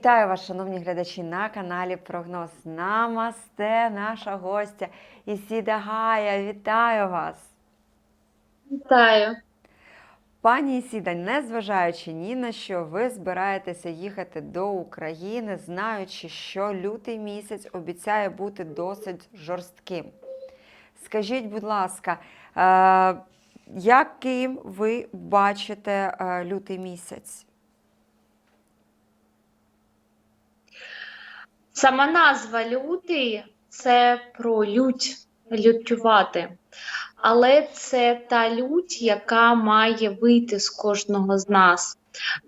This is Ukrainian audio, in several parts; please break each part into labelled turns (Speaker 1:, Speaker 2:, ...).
Speaker 1: Вітаю вас, шановні глядачі, на каналі Прогноз. Намасте, наша гостя Ісіда Гая. Вітаю вас!
Speaker 2: Вітаю.
Speaker 1: Пані Ісіда, незважаючи ні на що, ви збираєтеся їхати до України, знаючи, що лютий місяць обіцяє бути досить жорстким. Скажіть, будь ласка, е, яким ви бачите е, лютий місяць?
Speaker 2: Сама назва лютий це про лють, лютювати. Але це та лють, яка має вийти з кожного з нас.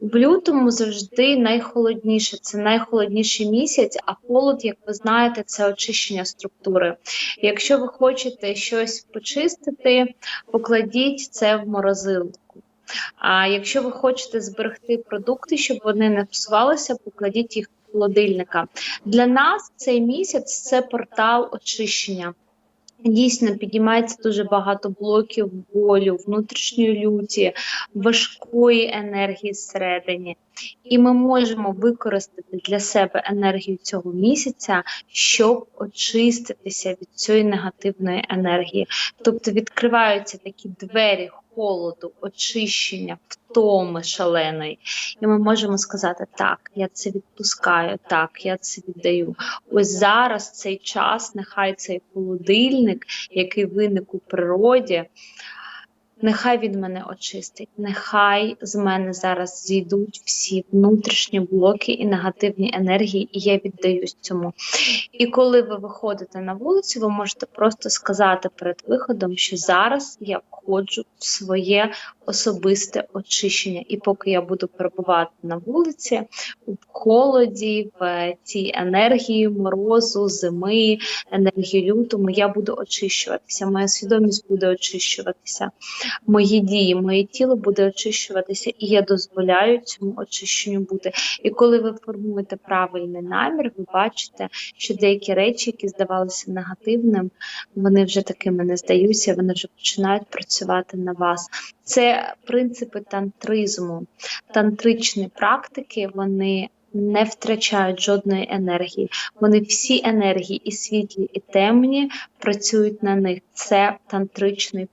Speaker 2: В лютому завжди найхолодніше, це найхолодніший місяць, а холод, як ви знаєте, це очищення структури. Якщо ви хочете щось почистити, покладіть це в морозилку. А якщо ви хочете зберегти продукти, щоб вони не псувалися, покладіть їх холодильника. Для нас цей місяць це портал очищення. Дійсно, підіймається дуже багато блоків болю, внутрішньої люті, важкої енергії всередині. І ми можемо використати для себе енергію цього місяця, щоб очиститися від цієї негативної енергії. Тобто відкриваються такі двері холоду, очищення, втоми шаленої. І ми можемо сказати: так, я це відпускаю, так, я це віддаю. Ось зараз цей час, нехай цей холодильник, який виник у природі. Нехай він мене очистить, нехай з мене зараз зійдуть всі внутрішні блоки і негативні енергії, і я віддаюсь цьому. І коли ви виходите на вулицю, ви можете просто сказати перед виходом, що зараз я входжу в своє особисте очищення. І поки я буду перебувати на вулиці, в холоді, в цій енергії морозу, зими, енергії лютому, я буду очищуватися. Моя свідомість буде очищуватися мої дії, моє тіло буде очищуватися, і я дозволяю цьому очищенню бути. І коли ви формуєте правильний намір, ви бачите, що деякі речі, які здавалися негативним, вони вже такими не здаються, вони вже починають працювати на вас. Це принципи тантризму, тантричні практики, вони. Не втрачають жодної енергії. Вони всі енергії, і світлі, і темні, працюють на них. Це тантричний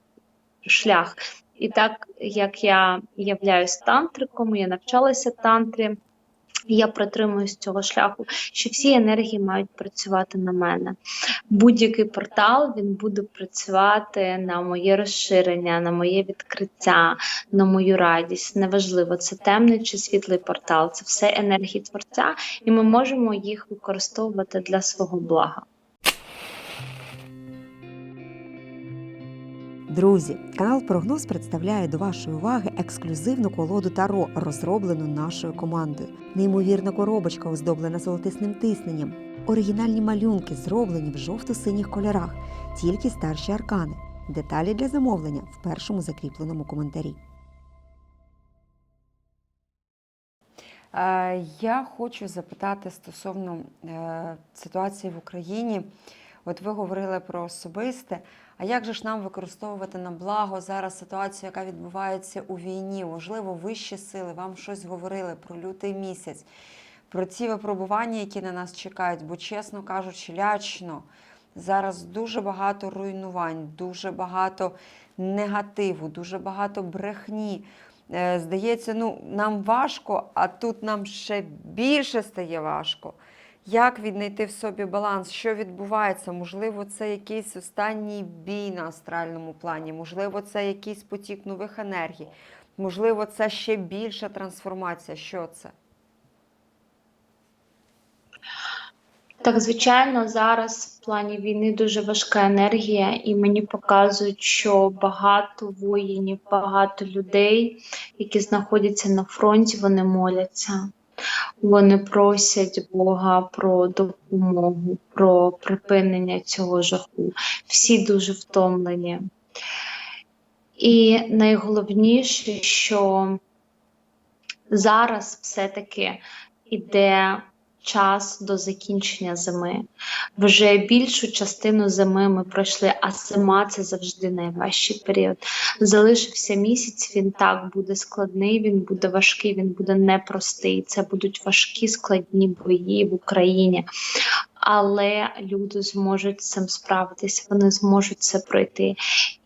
Speaker 2: шлях. І так як я являюсь тантриком, я навчалася тантрі, я притримуюсь цього шляху, що всі енергії мають працювати на мене. Будь-який портал він буде працювати на моє розширення, на моє відкриття, на мою радість. Неважливо, це темний чи світлий портал, це все енергії творця, і ми можемо їх використовувати для свого блага.
Speaker 3: Друзі, канал Прогноз представляє до вашої уваги ексклюзивну колоду Таро, розроблену нашою командою. Неймовірна коробочка, оздоблена золотисним тисненням. Оригінальні малюнки зроблені в жовто-синіх кольорах, тільки старші аркани. Деталі для замовлення в першому закріпленому коментарі.
Speaker 1: Е, Я хочу запитати стосовно е, ситуації в Україні. От ви говорили про особисте. А як же ж нам використовувати на благо зараз ситуацію, яка відбувається у війні? Можливо, вищі сили вам щось говорили про лютий місяць, про ці випробування, які на нас чекають, бо, чесно кажучи, лячно. Зараз дуже багато руйнувань, дуже багато негативу, дуже багато брехні. Е, Здається, ну нам важко, а тут нам ще більше стає важко. Як віднайти в собі баланс? Що відбувається? Можливо, це якийсь останній бій на астральному плані, можливо, це якийсь потік нових енергій, можливо, це ще більша трансформація. Що це?
Speaker 2: Так, звичайно, зараз в плані війни дуже важка енергія, і мені показують, що багато воїнів, багато людей, які знаходяться на фронті, вони моляться. Вони просять Бога про допомогу, про припинення цього жаху. Всі дуже втомлені. І найголовніше, що зараз все-таки іде час до закінчення зими. Вже більшу частину зими ми пройшли, а зима це завжди найважчий період. Залишився місяць, він так буде складний, він буде важкий, він буде непростий. Це будуть важкі складні бої в Україні. Але люди зможуть з цим справитись, вони зможуть це пройти.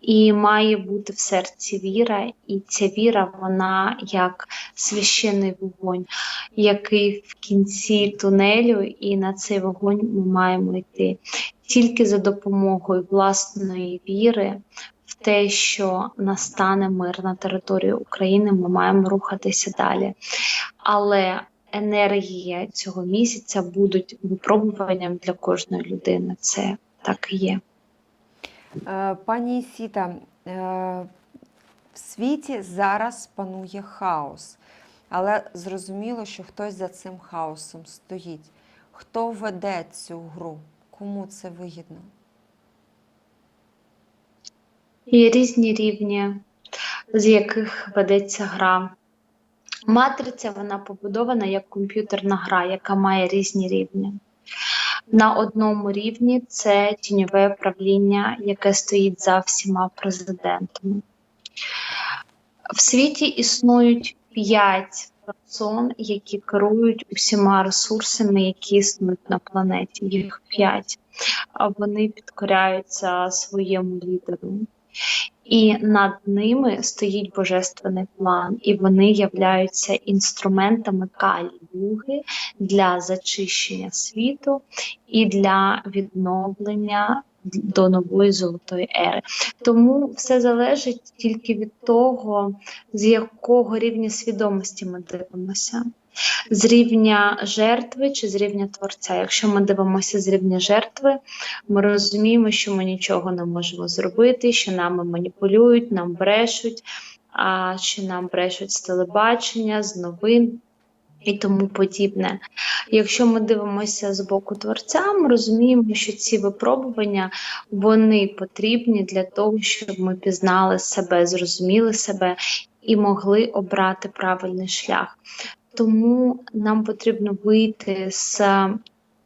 Speaker 2: І має бути в серці віра, і ця віра, вона як священний вогонь, який в кінці тунелю, і на цей вогонь ми маємо йти тільки за допомогою власної віри в те, що настане мир на території України, ми маємо рухатися далі. Але енергія цього місяця будуть випробуванням для кожної людини. Це так і є.
Speaker 1: Е, Пані Сіта, е, в світі зараз панує хаос, але зрозуміло, що хтось за цим хаосом стоїть. Хто веде цю гру? Кому це вигідно?
Speaker 2: Є різні рівні, з яких ведеться гра. Матриця вона побудована як комп'ютерна гра, яка має різні рівні. На одному рівні це тіньове правління, яке стоїть за всіма президентами. В світі існують п'ять персон, які керують усіма ресурсами, які існують на планеті. Їх п'ять. Вони підкоряються своєму лідеру. І над ними стоїть божественний план, і вони являються інструментами калюги для зачищення світу і для відновлення до нової золотої ери. Тому все залежить тільки від того, з якого рівня свідомості ми дивимося. З рівня жертви чи з рівня творця. Якщо ми дивимося з рівня жертви, ми розуміємо, що ми нічого не можемо зробити, що нами маніпулюють, нам брешуть, а що нам брешуть з телебачення, з новин і тому подібне. Якщо ми дивимося з боку творця, ми розуміємо, що ці випробування вони потрібні для того, щоб ми пізнали себе, зрозуміли себе і могли обрати правильний шлях. Тому нам потрібно вийти з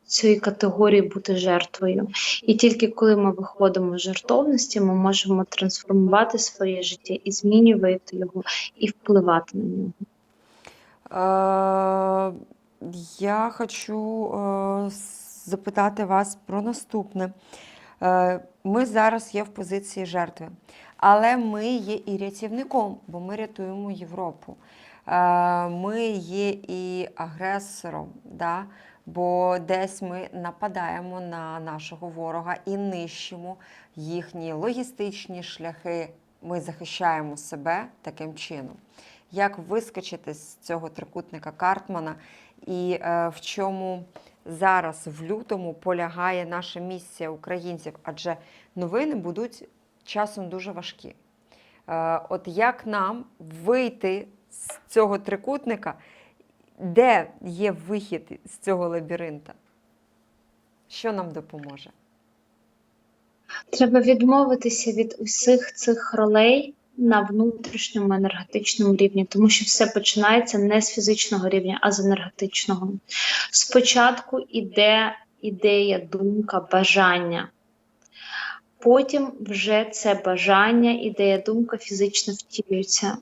Speaker 2: цієї категорії бути жертвою. І тільки коли ми виходимо з жертовності, ми можемо трансформувати своє життя і змінювати його, і впливати на нього.
Speaker 1: Е, Я хочу е, запитати вас про наступне. Е, Ми зараз є в позиції жертви, але ми є і рятівником, бо ми рятуємо Європу. Е, Ми є і агресором, да? бо десь ми нападаємо на нашого ворога і нищимо їхні логістичні шляхи. Ми захищаємо себе таким чином. Як вискочити з цього трикутника Картмана і е, в чому зараз в лютому полягає наша місія українців? Адже новини будуть часом дуже важкі. Е, от як нам вийти з цього трикутника, де є вихід з цього лабіринта? Що нам допоможе?
Speaker 2: Треба відмовитися від усіх цих ролей на внутрішньому енергетичному рівні, тому що все починається не з фізичного рівня, а з енергетичного. Спочатку іде ідея, думка, бажання. Потім вже це бажання, ідея, думка фізично втілюються.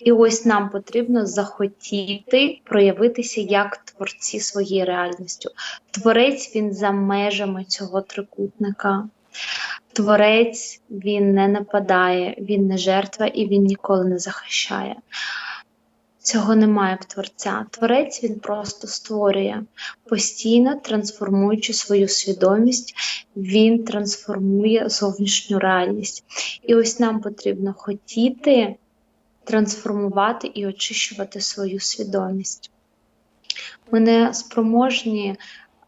Speaker 2: І ось нам потрібно захотіти проявитися як творці своєї реальністю. Творець він за межами цього трикутника. Творець він не нападає, він не жертва і він ніколи не захищає. Цього немає в творця. Творець він просто створює, постійно трансформуючи свою свідомість, він трансформує зовнішню реальність. І ось нам потрібно хотіти трансформувати і очищувати свою свідомість. Ми не спроможні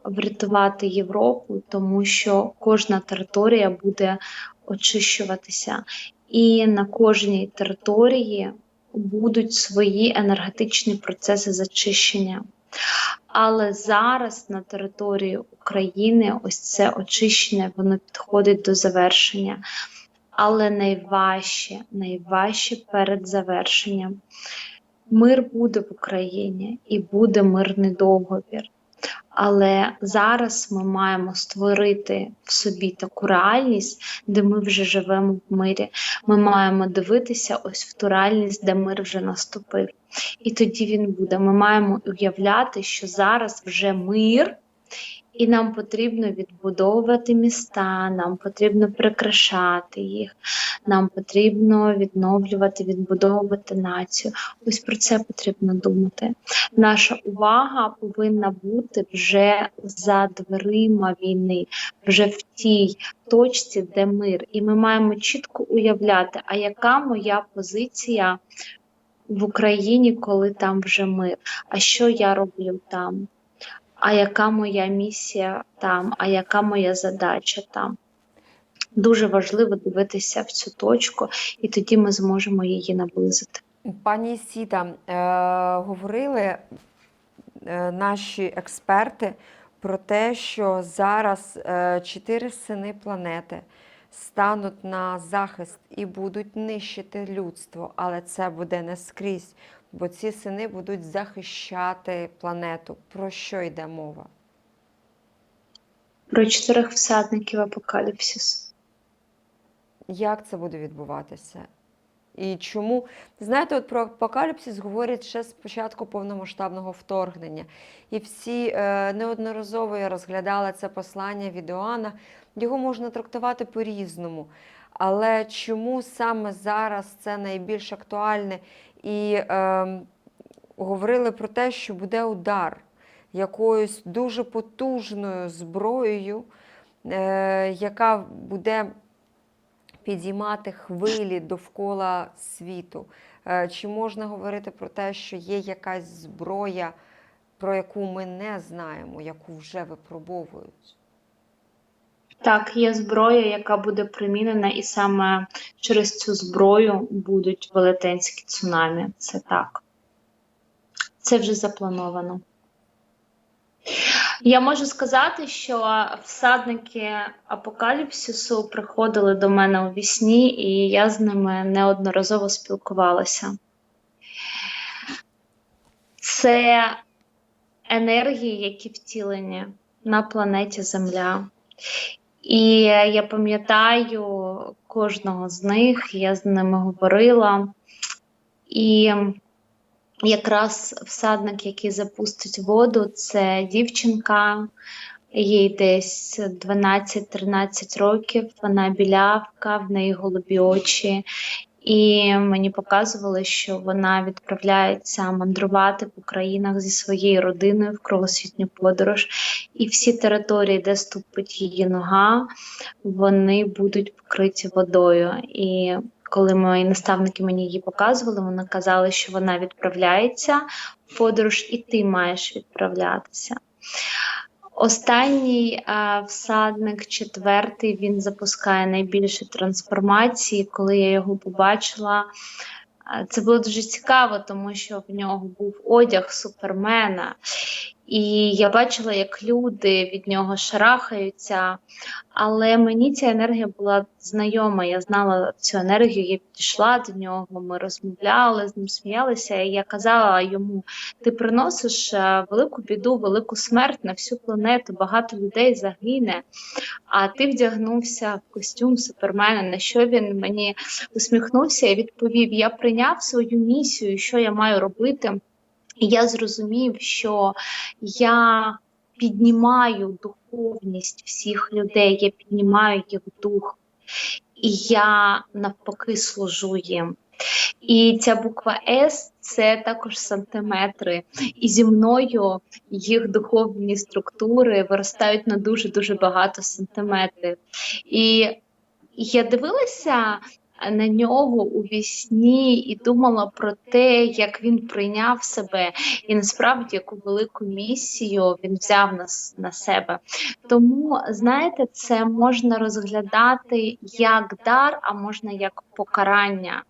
Speaker 2: врятувати Європу, тому що кожна територія буде очищуватися, і на кожній території будуть свої енергетичні процеси зачищення. Але зараз на території України ось це очищення воно підходить до завершення. Але найважче, найважче перед завершенням. Мир буде в Україні і буде мирний договір. Але зараз ми маємо створити в собі таку реальність, де ми вже живемо в мирі. Ми маємо дивитися ось в ту реальність, де мир вже наступив. І тоді він буде. Ми маємо уявляти, що зараз вже мир, і нам потрібно відбудовувати міста, нам потрібно прикрашати їх, нам потрібно відновлювати, відбудовувати націю. Ось про це потрібно думати. Наша увага повинна бути вже за дверима війни, вже в тій точці, де мир. І ми маємо чітко уявляти, а яка моя позиція в Україні, коли там вже мир, а що я роблю там, а яка моя місія там, а яка моя задача там. Дуже важливо дивитися в цю точку, і тоді ми зможемо її наблизити.
Speaker 1: Пані Сіта, е, говорили е, наші експерти про те, що зараз е, чотири сини планети стануть на захист і будуть нищити людство, але це буде не скрізь, бо ці сини будуть захищати планету. Про що йде мова?
Speaker 2: Про чотирьох всадників апокаліпсису.
Speaker 1: Як це буде відбуватися? І чому? Знаєте, от про апокаліпсис говорять ще з початку повномасштабного вторгнення. І всі е, неодноразово я розглядала це послання від Іоанна. Його можна трактувати по-різному. Але чому саме зараз це найбільш актуальне? І е, говорили про те, що буде удар якоюсь дуже потужною зброєю, е, яка буде підіймати хвилі довкола світу. Е, Чи можна говорити про те, що є якась зброя, про яку ми не знаємо, яку вже випробовують?
Speaker 2: Так, є зброя, яка буде примінена, і саме через цю зброю будуть велетенські цунамі. Це так. Це вже заплановано. Я можу сказати, що всадники апокаліпсису приходили до мене у вісні, і я з ними неодноразово спілкувалася. Це енергії, які втілені на планеті Земля. І я пам'ятаю кожного з них, я з ними говорила. І якраз всадник, який запустить воду, це дівчинка, їй десь 12-13 років, вона білявка, в неї голубі очі. І мені показували, що вона відправляється мандрувати по країнах зі своєю родиною в кругосвітню подорож. І всі території, де ступить її нога, вони будуть покриті водою. І коли мої наставники мені її показували, вони казали, що вона відправляється в подорож, і ти маєш відправлятися. Останній а, всадник, четвертий, він запускає найбільше трансформації. Коли я його побачила, це було дуже цікаво, тому що в нього був одяг супермена. І я бачила, як люди від нього шарахаються, але мені ця енергія була знайома. Я знала цю енергію, я підійшла до нього, ми розмовляли з ним, сміялися. І я казала йому: ти приносиш е, велику біду, велику смерть на всю планету, багато людей загине. А ти вдягнувся в костюм супермена. На що він мені усміхнувся і відповів: Я прийняв свою місію, що я маю робити. Я зрозумів, що я піднімаю духовність всіх людей, я піднімаю їх дух, і я навпаки служу їм. І ця буква С це також сантиметри. І зі мною їх духовні структури виростають на дуже дуже багато сантиметрів. І я дивилася на нього у вісні і думала про те, як він прийняв себе, і насправді яку велику місію він взяв на, на себе. Тому, знаєте, це можна розглядати як дар, а можна як покарання.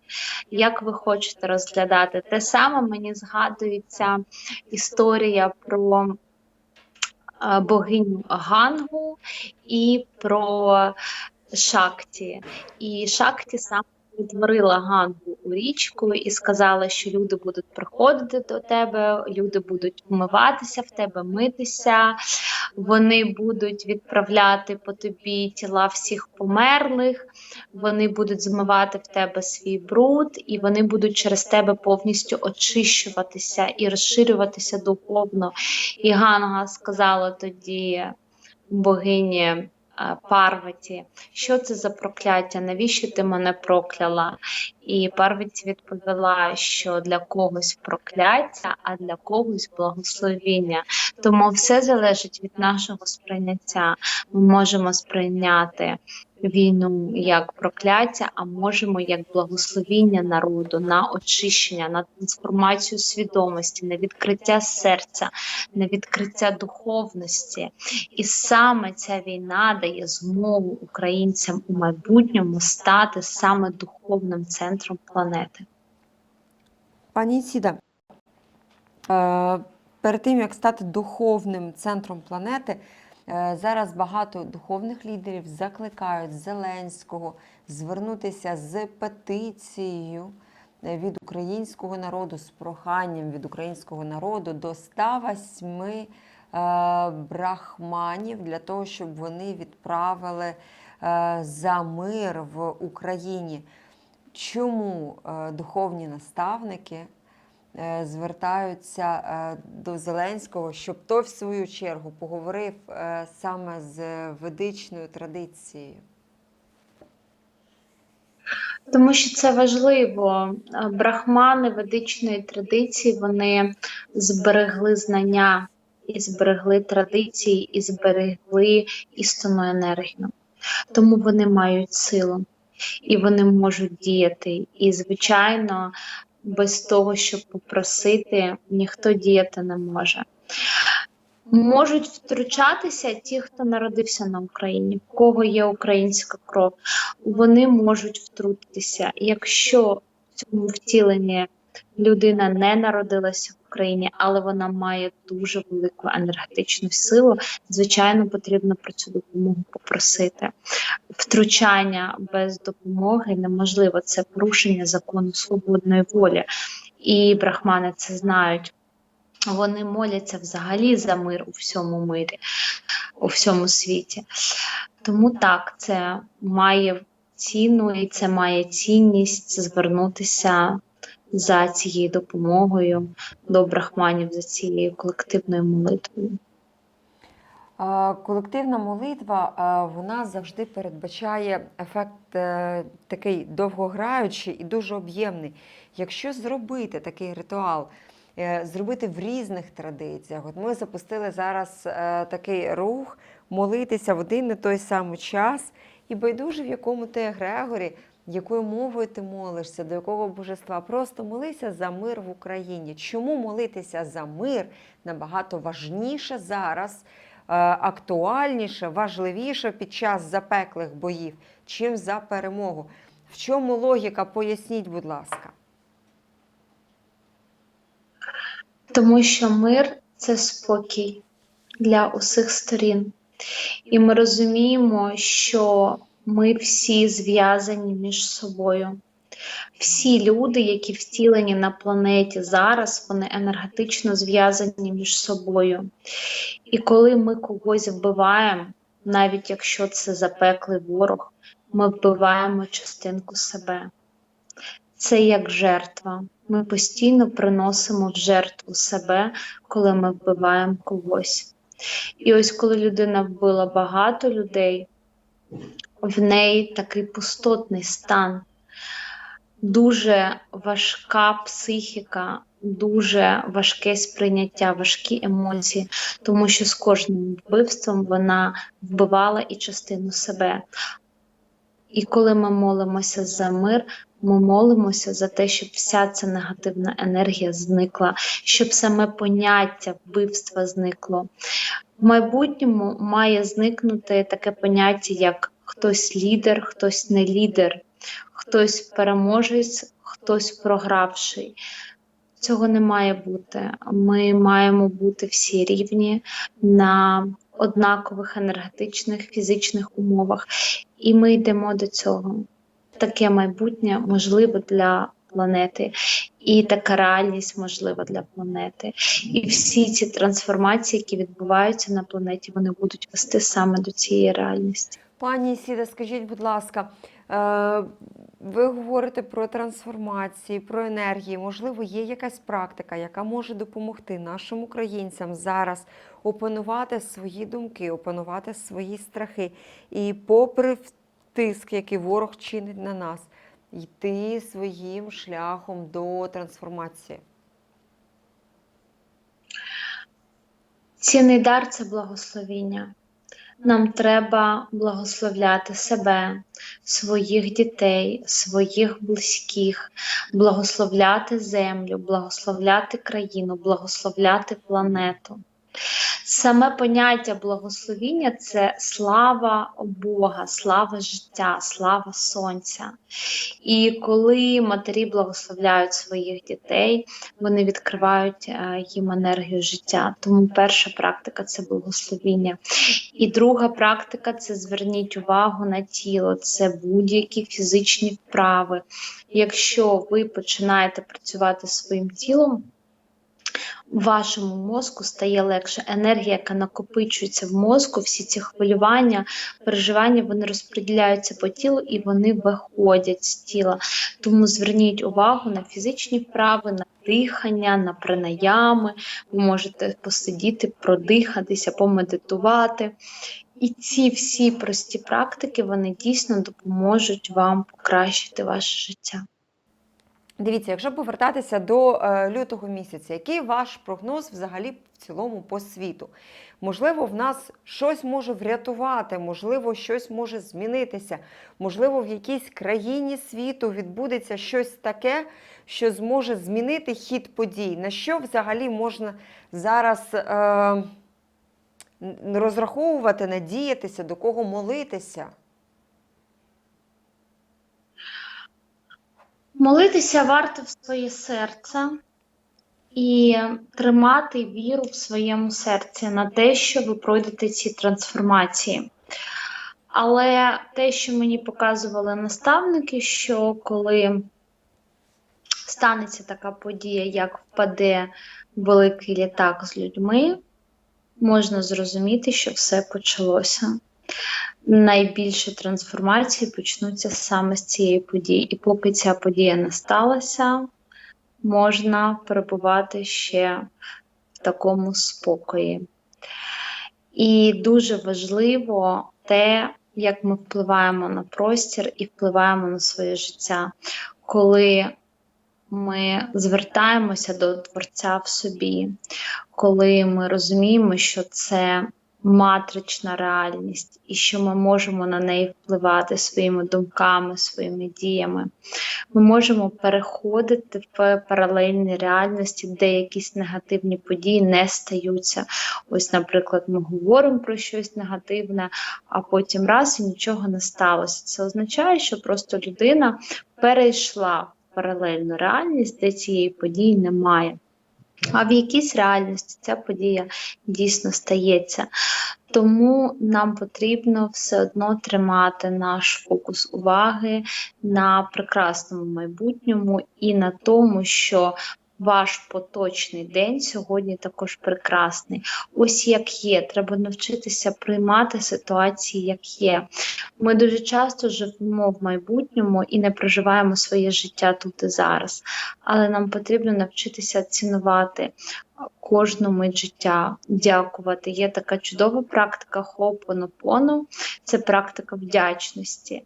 Speaker 2: Як ви хочете розглядати? Те саме мені згадується історія про е, богиню Гангу і про Шакті. І Шакті саме відтворила Гангу у річку і сказала, що люди будуть приходити до тебе, люди будуть вмиватися в тебе, митися. Вони будуть відправляти по тобі тіла всіх померлих, вони будуть змивати в тебе свій бруд, і вони будуть через тебе повністю очищуватися і розширюватися духовно. І Ганга сказала тоді богині Парваті, що це за прокляття, навіщо ти мене прокляла? І Парваті відповіла, що для когось прокляття, а для когось благословіння. Тому все залежить від нашого сприйняття. Ми можемо сприйняти війну як прокляття, а можемо як благословіння народу на очищення, на трансформацію свідомості, на відкриття серця, на відкриття духовності. І саме ця війна дає змогу українцям у майбутньому стати саме духовним центром планети.
Speaker 1: Пані Сіда, е, перед тим як стати духовним центром планети, зараз багато духовних лідерів закликають Зеленського звернутися з петицією е, від українського народу, з проханням від українського народу до 108 е, брахманів для того, щоб вони відправили е, за мир в Україні. Чому е, духовні наставники е, звертаються е, до Зеленського, щоб той, в свою чергу, поговорив е, саме з ведичною традицією?
Speaker 2: Тому що це важливо. Е, Брахмани ведичної традиції вони зберегли знання і зберегли традиції, і зберегли істинну енергію. Тому вони мають силу і вони можуть діяти. І, звичайно, без того, щоб попросити, ніхто діяти не може. Можуть втручатися ті, хто народився на Україні, в кого є українська кров, вони можуть втрутитися. Якщо в цьому втіленні людина не народилася Україні, але вона має дуже велику енергетичну силу, звичайно, потрібно про цю допомогу попросити. Втручання без допомоги неможливо. Це порушення закону свободної волі. І брахмани це знають. Вони моляться взагалі за мир у всьому мирі, у всьому світі. Тому так, це має ціну і це має цінність звернутися за цією допомогою до брахманів, за цією колективною молитвою.
Speaker 1: Колективна молитва вона завжди передбачає ефект е, такий довгограючий і дуже об'ємний. Якщо зробити такий ритуал, е, зробити в різних традиціях, от ми запустили зараз е, такий рух молитися в один і той самий час, і байдуже в якому ти егрегорі, якою мовою ти молишся, до якого божества. Просто молися за мир в Україні. Чому молитися за мир набагато важніше зараз? е, актуальніше, важливіше під час запеклих боїв, чим за перемогу. В чому логіка? Поясніть, будь ласка.
Speaker 2: Тому що мир це спокій для усіх сторін. І ми розуміємо, що ми всі зв'язані між собою. Всі люди, які втілені на планеті зараз, вони енергетично зв'язані між собою. І коли ми когось вбиваємо, навіть якщо це запеклий ворог, ми вбиваємо частинку себе. Це як жертва. Ми постійно приносимо в жертву себе, коли ми вбиваємо когось. І ось коли людина вбила багато людей, в неї такий пустотний стан, дуже важка психіка, дуже важке сприйняття, важкі емоції, тому що з кожним вбивством вона вбивала і частину себе. І коли ми молимося за мир, ми молимося за те, щоб вся ця негативна енергія зникла, щоб саме поняття вбивства зникло. В майбутньому має зникнути таке поняття, як хтось лідер, хтось не лідер, хтось переможець, хтось програвший. Цього не має бути. Ми маємо бути всі рівні на однакових енергетичних, фізичних умовах, і ми йдемо до цього. Таке майбутнє можливе для планети, і така реальність можлива для планети. І всі ці трансформації, які відбуваються на планеті, вони будуть вести саме до цієї реальності.
Speaker 1: Пані Сіда, скажіть, будь ласка, е, ви говорите про трансформації, про енергії. Можливо, є якась практика, яка може допомогти нашим українцям зараз опанувати свої думки, опанувати свої страхи і, попри тиск, який ворог чинить на нас, йти своїм шляхом до трансформації.
Speaker 2: Цінний дар це благословіння. Нам треба благословляти себе, своїх дітей, своїх близьких, благословляти землю, благословляти країну, благословляти планету. Саме поняття благословіння це слава Бога, слава життя, слава сонця. І коли матері благословляють своїх дітей, вони відкривають е, їм енергію життя. Тому перша практика це благословіння. І друга практика це зверніть увагу на тіло, це будь-які фізичні вправи. Якщо ви починаєте працювати своїм тілом, вашому мозку стає легше. Енергія, яка накопичується в мозку, всі ці хвилювання, переживання, вони розподіляються по тілу і вони виходять з тіла. Тому зверніть увагу на фізичні вправи, на дихання, на пранаями. Ви можете посидіти, продихатися, помедитувати. І ці всі прості практики вони дійсно допоможуть вам покращити ваше життя.
Speaker 1: Дивіться, якщо повертатися до е, лютого місяця, який ваш прогноз взагалі в цілому по світу? Можливо, в нас щось може врятувати, можливо, щось може змінитися, можливо, в якійсь країні світу відбудеться щось таке, що зможе змінити хід подій. На що взагалі можна зараз е, розраховувати, надіятися, до кого молитися?
Speaker 2: Молитися варто в своє серце і тримати віру в своєму серці на те, що ви пройдете ці трансформації. Але те, що мені показували наставники, що коли станеться така подія, як впаде великий літак з людьми, можна зрозуміти, що все почалося. Найбільші трансформації почнуться саме з цієї події. І поки ця подія не сталася, можна перебувати ще в такому спокої. І дуже важливо те, як ми впливаємо на простір і впливаємо на своє життя, коли ми звертаємося до Творця в собі, коли ми розуміємо, що це матрична реальність, і що ми можемо на неї впливати своїми думками, своїми діями. Ми можемо переходити в паралельні реальності, де якісь негативні події не стаються. Ось, наприклад, ми говоримо про щось негативне, а потім раз і нічого не сталося. Це означає, що просто людина перейшла в паралельну реальність, де цієї події немає. А в якійсь реальності ця подія дійсно стається. Тому нам потрібно все одно тримати наш фокус уваги на прекрасному майбутньому і на тому, що ваш поточний день сьогодні також прекрасний. Ось як є, треба навчитися приймати ситуації, як є. Ми дуже часто живемо в майбутньому і не проживаємо своє життя тут і зараз, але нам потрібно навчитися цінувати кожну мить життя, дякувати. Є така чудова практика Ho'oponopono, це практика вдячності.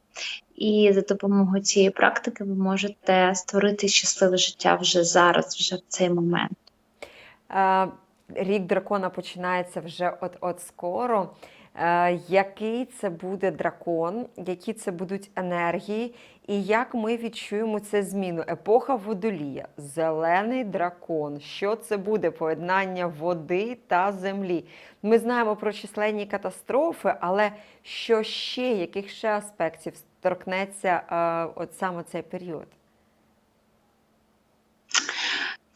Speaker 2: І за допомогою цієї практики ви можете створити щасливе життя вже зараз, вже в цей момент.
Speaker 1: Рік дракона починається вже от-от скоро. Е, Який це буде дракон, які це будуть енергії, і як ми відчуємо цю зміну? Епоха водолія, зелений дракон. Що це буде? Поєднання води та землі. Ми знаємо про численні катастрофи, але що ще, яких ще аспектів торкнеться от саме цей період?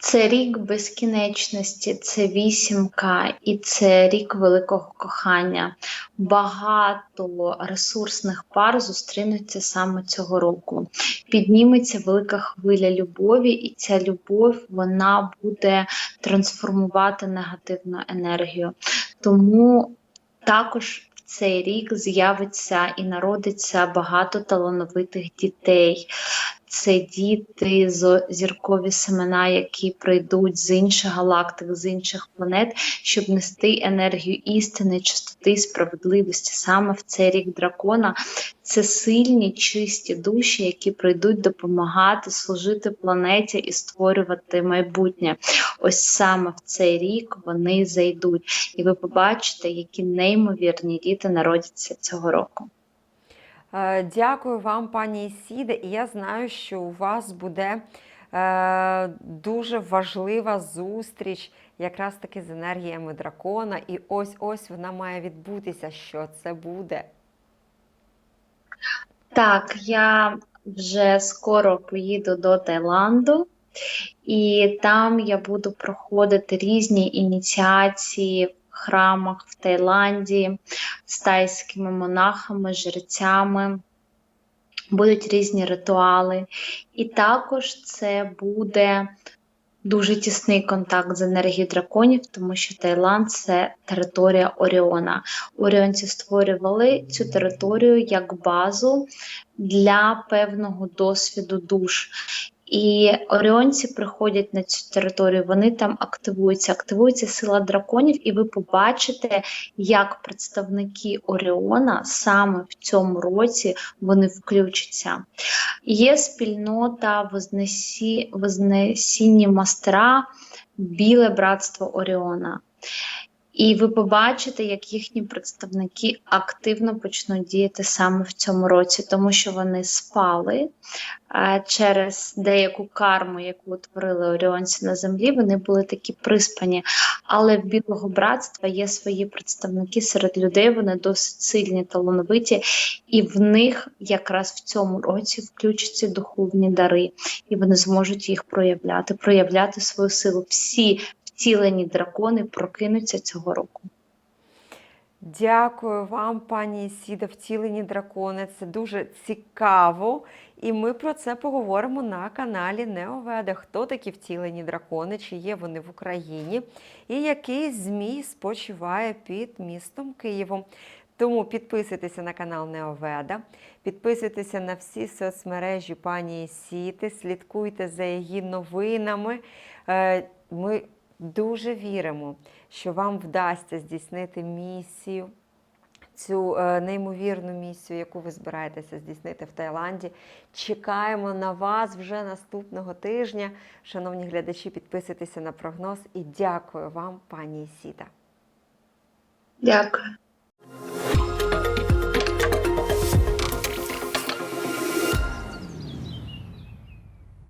Speaker 2: Це рік безкінечності, це вісімка, і це рік великого кохання. Багато ресурсних пар зустрінуться саме цього року. Підніметься велика хвиля любові, і ця любов вона буде трансформувати негативну енергію. Тому також цей рік з'явиться і народиться багато талановитих дітей. Це діти зіркові семена, які прийдуть з інших галактик, з інших планет, щоб нести енергію істини, чистоти, справедливості. Саме в цей рік дракона це сильні, чисті душі, які прийдуть допомагати служити планеті і створювати майбутнє. Ось саме в цей рік вони зайдуть, і ви побачите, які неймовірні діти народяться цього року.
Speaker 1: Е, Дякую вам, пані Ісіде. І я знаю, що у вас буде е, дуже важлива зустріч якраз таки з енергіями дракона. І ось ось вона має відбутися. Що це буде?
Speaker 2: Так, я вже скоро поїду до Таїланду, і там я буду проходити різні ініціації храмах в Таїланді з тайськими монахами, жрецями. Будуть різні ритуали. І також це буде дуже тісний контакт з енергією драконів, тому що Таїланд це територія Оріона. Оріонці створювали цю територію як базу для певного досвіду душ. І оріонці приходять на цю територію, вони там активуються, активується сила драконів, і ви побачите, як представники Оріона саме в цьому році вони включаться. Є спільнота Вознесі... Вознесіння Мастера, Біле Братство Оріона. І ви побачите, як їхні представники активно почнуть діяти саме в цьому році, тому що вони спали через деяку карму, яку утворили оріонці на землі. Вони були такі приспані. Але в білого братства є свої представники серед людей. Вони досить сильні, талановиті, і в них якраз в цьому році включаться духовні дари, і вони зможуть їх проявляти, проявляти свою силу. Всі втілені дракони прокинуться цього року.
Speaker 1: Дякую вам, пані Ісіда, втілені дракони. Це дуже цікаво. І ми про це поговоримо на каналі Неоведа. Хто такі втілені дракони, чи є вони в Україні, і який змій спочиває під містом Києвом. Тому підписуйтеся на канал Неоведа, підписуйтеся на всі соцмережі пані Ісіти, слідкуйте за її новинами. Е, Ми дуже віримо, що вам вдасться здійснити місію, цю е, неймовірну місію, яку ви збираєтеся здійснити в Таїланді. Чекаємо на вас вже наступного тижня. Шановні глядачі, підписуйтеся на прогноз і дякую вам, пані Ісіта.
Speaker 2: Дякую.